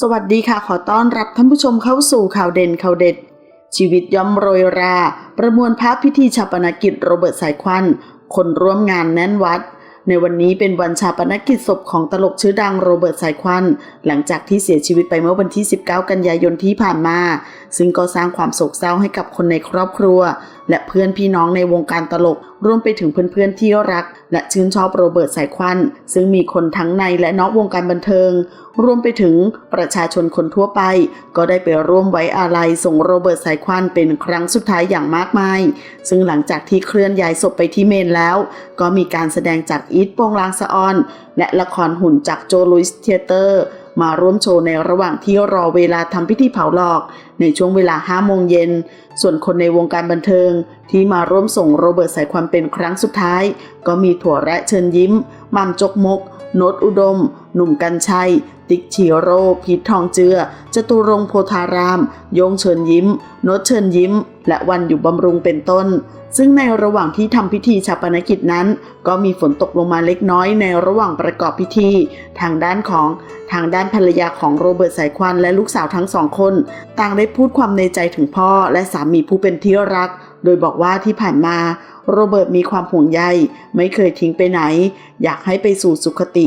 สวัสดีค่ะ ขอต้อนรับท่านผู้ชมเข้าสู่ข่าวเด่นข่าวเด็ด ชีวิตย่อมโรยรา ประมวลภาพพิธีชาปนกิจโรเบิร์ตสายควัน คนร่วมงานแน่นวัด ในวันนี้เป็นวันชาปนกิจศพของตลกชื่อดังโรเบิร์ตสายควัน หลังจากที่เสียชีวิตไปเมื่อวันที่ 19 กันยายนที่ผ่านมา ซึ่งก็สร้างความโศกเศร้าให้กับคนในครอบครัว และเพื่อนพี่น้องในวงการตลก รวมไปถึงเพื่อนๆที่รัก และชื่นชอบโรเบิร์ตสายควัน ซึ่งมีคนทั้งในและนอกวงการบันเทิง รวมไปถึงประชาชนคนทั่วไป ก็ได้ไปร่วมไว้อาลัยส่งโรเบิร์ตสายควันเป็นครั้งสุดท้ายอย่างมากมาย ซึ่งหลังจากที่เคลื่อนย้ายศพไปที่เมนแล้ว ก็มีการแสดงจากอีทโปงลางสะออน และละครหุ่นจากโจลุยส์เทเตอร์ มาร่วมโชว์ในระหว่างที่รอเวลาทำพิธีเผาหลอก ในช่วงเวลา5โมงเย็น ส่วนคนในวงการบันเทิง ที่มาร่วมส่งโรเบิร์ตสายความเป็นครั้งสุดท้าย ก็มีถั่วแระเชิญยิ้มมัมจกมก โนตอุดม หนุ่มกัญชัย ติ๊กชีโร่พีททองเจือจตุรงโพธารามโยงเชิญยิ้มโนตเชิญยิ้ม และวันอยู่บำรุงเป็นต้น ซึ่งในระหว่างที่ทำพิธีชาปนกิจนั้น ก็มีฝนตกลงมาเล็กน้อยในระหว่างประกอบพิธี ทางด้านของทางด้านภรรยาของโรเบิร์ตสายควันและลูกสาวทั้งสองคน ต่างได้พูดความในใจถึงพ่อและสามีผู้เป็นที่รัก โดยบอกว่าที่ผ่านมาโรเบิร์ตมีความห่วงใย ไม่เคยทิ้งไปไหน อยากให้ไปสู่สุขติ